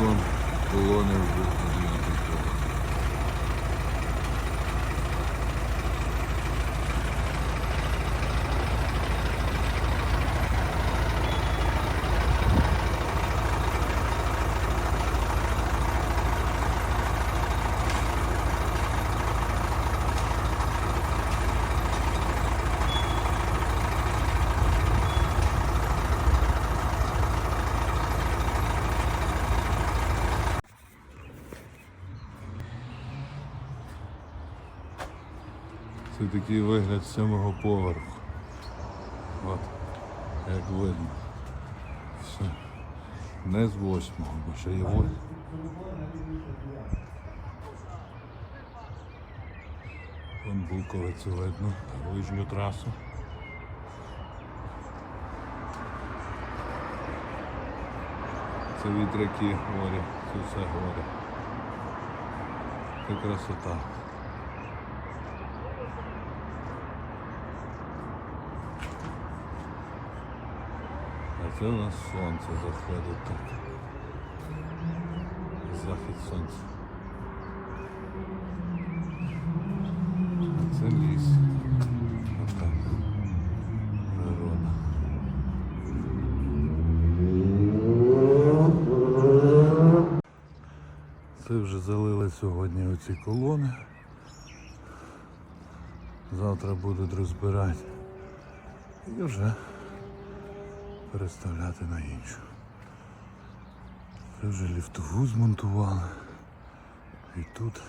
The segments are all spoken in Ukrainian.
вікон колони вже одинадцять поверх. Це такий вигляд сьомого поверху. От, як видно. Все. Не з восьмого, бо ще є восьмий. Вон Буковець видно, лижню трасу. Це вітряки горі, це все горе. Це красота. Це у нас сонце заходить так. Захід сонця. Це ліс. Отак. Природа. Це вже залили сьогодні оці колони. Завтра будуть розбирати. І вже переставляти на іншу. Це вже ліфтову змонтували. І тут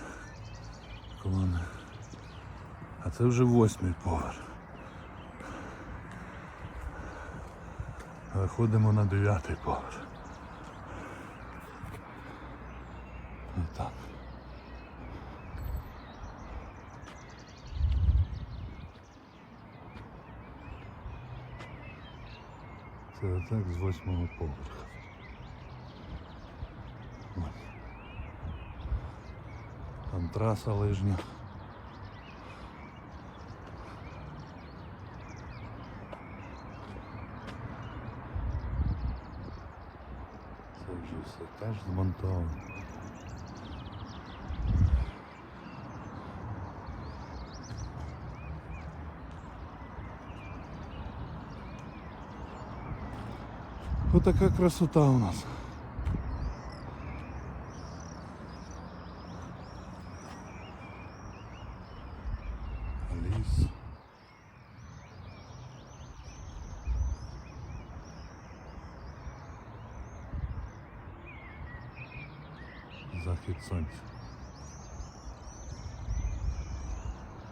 колони. А це вже восьмий поверх. Виходимо на дев'ятий поверх. Отак. Це отак з восьмого поверха. Ось. Там траса лижня. Це вже все теж змонтовано. Отака красота у нас. Ліс. Захід сонця.